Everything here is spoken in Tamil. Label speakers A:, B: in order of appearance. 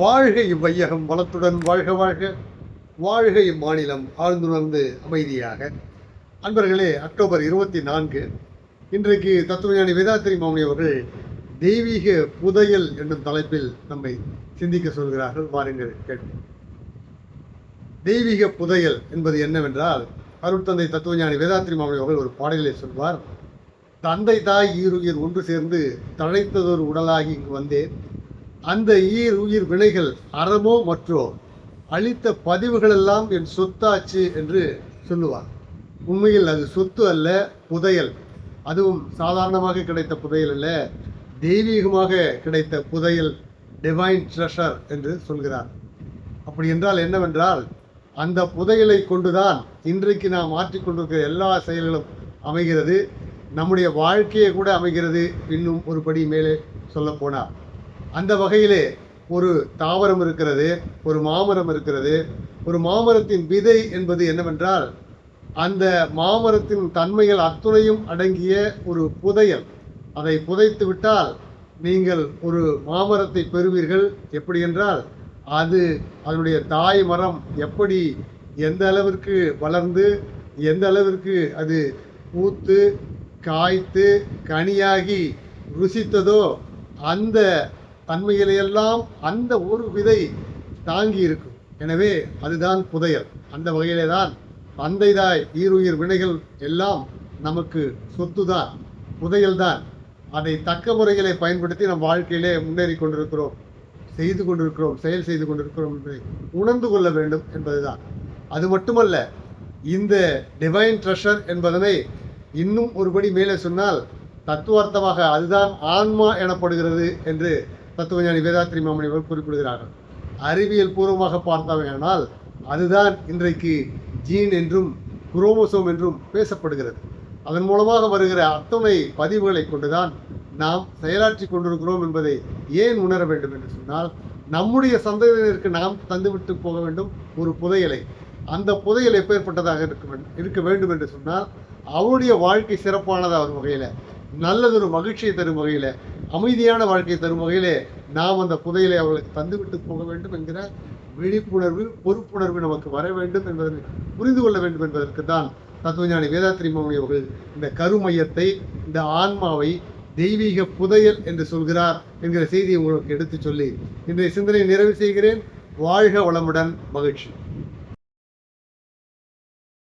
A: வாழ்க இவ்வையகம் வளத்துடன் வாழ்க வாழ்க. வாழ்க இம்மாநிலம் ஆழ்ந்துணர்ந்து அமைதியாக. அன்பர்களே அக்டோபர் இருபத்தி நான்கு இன்றைக்கு தத்துவஞானி வேதாத்திரி மாமணி அவர்கள் தெய்வீக புதையல் என்னும் தலைப்பில் நம்மை சிந்திக்க சொல்கிறார்கள். வாருங்கள் கேட்போம். தெய்வீக புதையல் என்பது என்னவென்றால் அருட்தந்தை தத்துவஞானி வேதாத்திரி மாமணி அவர்கள் ஒரு பாடலிலே சொல்வார் தந்தை தாய் ஈருயிர் ஒன்று சேர்ந்து தழைத்ததொரு உடலாகி இங்கு வந்தேன். அந்த ஈர் உயிர் வினைகள் அறமோ மற்றோ அளித்த பதிவுகளெல்லாம் என் சொத்தாச்சு என்று சொல்லுவார். உண்மையில் அது சொத்து அல்ல புதையல். அதுவும் சாதாரணமாக கிடைத்த புதையல் அல்ல தெய்வீகமாக கிடைத்த புதையல் டிவைன் ட்ரெஷர் என்று சொல்கிறார். அப்படி என்றால் என்னவென்றால் அந்த புதையலை கொண்டுதான் இன்றைக்கு நாம் மாற்றிக்கொண்டிருக்கிற எல்லா செயல்களும் அமைகிறது. நம்முடைய வாழ்க்கையை கூட அமைகிறது இன்னும் ஒரு படி மேலே சொல்லப்போனால் அந்த வகையிலே ஒரு தாவரம் இருக்கிறது ஒரு மாமரம் இருக்கிறது. ஒரு மாமரத்தின் விதை என்பது என்னவென்றால் அந்த மாமரத்தின் தன்மைகள் அத்துணையும் அடங்கிய ஒரு புதையல். அதை புதைத்து விட்டால் நீங்கள் ஒரு மாமரத்தை பெறுவீர்கள். எப்படி என்றால் அது அதனுடைய தாய் மரம் எப்படி எந்த அளவிற்கு வளர்ந்து எந்த அளவிற்கு அது பூத்து காய்த்து கனியாகி ருசித்ததோ அந்த தன்மையிலையெல்லாம் அந்த ஒரு விதை தாங்கி இருக்கும் எனவே அதுதான் புதையல். அந்த வகையிலே தான் தந்தை தாய் ஈருயிர் வினைகள் எல்லாம் நமக்கு சொத்து தான் புதையல் தான் அதை தக்க முறைகளை பயன்படுத்தி நம் வாழ்க்கையிலே முன்னேறி கொண்டிருக்கிறோம் செய்து கொண்டிருக்கிறோம் செயல் செய்து கொண்டிருக்கிறோம் என்பதை உணர்ந்து கொள்ள வேண்டும் என்பதுதான். அது மட்டுமல்ல இந்த டிவைன் ட்ரெஷர் என்பதனை இன்னும் ஒருபடி மேலே சொன்னால் தத்துவார்த்தமாக அதுதான் ஆன்மா எனப்படுகிறது என்று தத்துவஞானி வேதாத்ரி மாமணி குறிப்பிடுகிறார்கள். அறிவியல் பூர்வமாக பார்த்தால் அதுதான் இன்றைக்கு ஜீன் என்றும் குரோமோசோம் என்றும் பேசப்படுகிறது. அதன் மூலமாக வருகிற அத்துணை பதிவுகளை கொண்டுதான் நாம் செயலாற்றி கொண்டிருக்கிறோம் என்பதை ஏன் உணர வேண்டும் என்று சொன்னால் நம்முடைய சந்ததியினருக்கு நாம் தந்துவிட்டு போக வேண்டும் ஒரு புதையலை. அந்த புதையல் எப்பேற்பட்டதாக இருக்க வேண்டும் இருக்க வேண்டும் என்று சொன்னால் அவருடைய வாழ்க்கை சிறப்பானதாக ஒரு வகையில் நல்லதொரு மகிழ்ச்சியை தரும் வகையில் அமைதியான வாழ்க்கையை தரும் வகையிலே நாம் அந்த புதையலை அவர்களுக்கு தந்துவிட்டு போக வேண்டும் என்கிற விழிப்புணர்வு பொறுப்புணர்வு நமக்கு வர வேண்டும் என்பதை புரிந்து கொள்ள வேண்டும் என்பதற்கு தான் தத்துவஞானி வேதாத்திரி மௌனி அவர்கள் இந்த கருமையத்தை இந்த ஆன்மாவை தெய்வீக புதையல் என்று சொல்கிறார் என்கிற செய்தியை உங்களுக்கு எடுத்துச் சொல்லி இன்றைய சிந்தனையை நிறைவு செய்கிறேன். வாழ்க வளமுடன் மகிழ்ச்சி.